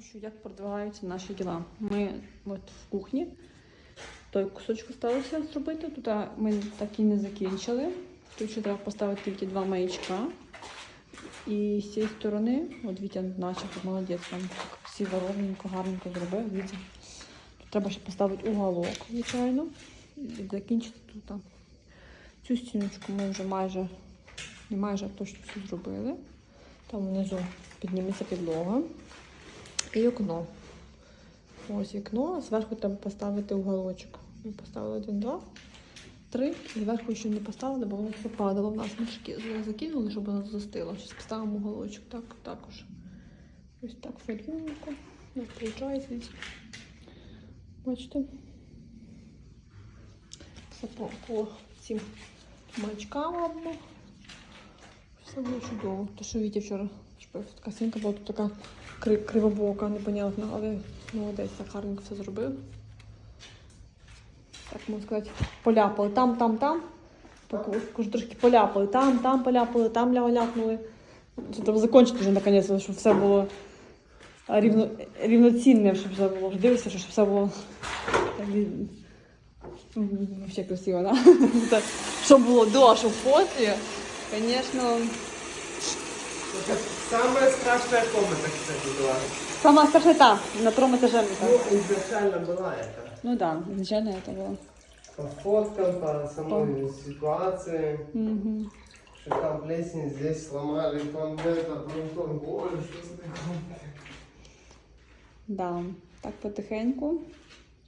що як продвигаються наші діла. Ми от в кухні той кусочок залишилося зробити. Тут ми так і не закінчили. Тут ще треба поставити тільки два маячка. І з цієї сторони, от Вітя начав молодець, там всі ровненько, гарненько зробив. Вітя. Тут треба ще поставити уголок, звичайно. І закінчити тут. Цю стіночку ми вже майже, не майже точно всю зробили. Там внизу підніметься підлога. І окно. Ось вікно, а зверху там поставити уголочок. Ми поставили один, два, три. Зверху ще не поставили, бо воно все падало в нас. Ми закинули, щоб воно застило. Зараз поставимо уголочок. Так, також. Ось так фольгунку. У нас виходить. Бачите? Все по, по цим маячкам робимо. Все було чудово. То, що Вітя вчора шпив. Така стінка була тут така кривобока, непонятна, але молодець, так гарненько все зробив. Так можна сказати, поляпали там, там, там. Трошки поляпали, там, там поляпали, там ля- ляпнули. Треба закінчити вже наконець, щоб все було рівно, рівноцінне, щоб все було. Дивишся, щоб все було Вообще красиво, да? Що було до, що після, звісно, самая страшная комната, кстати, была. сама страшна та, на втором этаже. мне Ну, кажется. изначально была это. Ну да, изначально это было. По фоткам, по самой ситуации, Мгм. что там плесень здесь сломали, там это, потом то, боже, что за такое? Да, так потихеньку.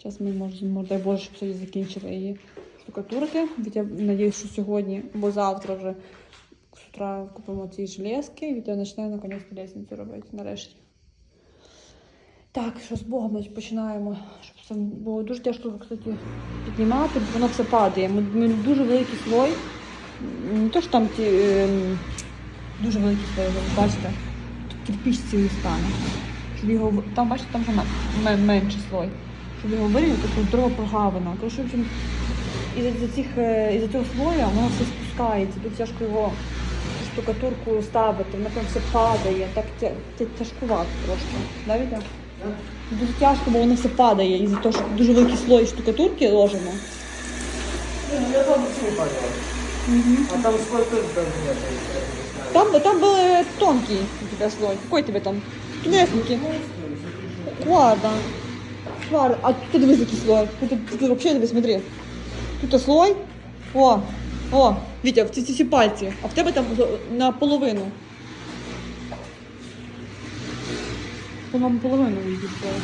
Зараз ми можемо, дай Боже, щоб сьогодні закінчили її штукатурки. Вітя, надіюсь, що сьогодні, або завтра вже з утра купимо ці железки. Вітя почне наконець лестницю робити нарешті. Так, що з Богом починаємо. Щоб це було дуже тяжко, кстати, піднімати, бо воно все падає. Ми, ми дуже великий слой. Не то, що там ті, ем, дуже великий слой, ви бачите, тут кирпич цілий стане. Щоб його, там, бачите, там вже ме- ме- менший слой. Щоб його вирівняти, то дорога прогавина. Коротше, общем, із-за цих, е, із-за цього слоя воно все спускається. Тут тяжко його штукатурку ставити, воно там все падає. Так тя- тя- тяжкувато трошки. Да, Вітя? Дуже тяжко, бо воно все падає із-за того, що дуже великий слой штукатурки ложимо. Я там не. А там сколько там нет? Там, там был э, тонкий у тебя слой. Какой тебе там? Тунесники. Ладно. Ладно. А тут дивись який слой. Тут, тут, вообще дивись, смотри. Тут слой. О, о, Вітя, в ці, ці, ці пальці. А в тебе там наполовину. По-моєму, половину слой.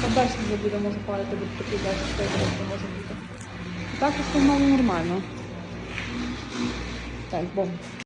Там далі вже буде, може падати, буде такий далі, що може бути. Так, в основному нормально. Так, бом.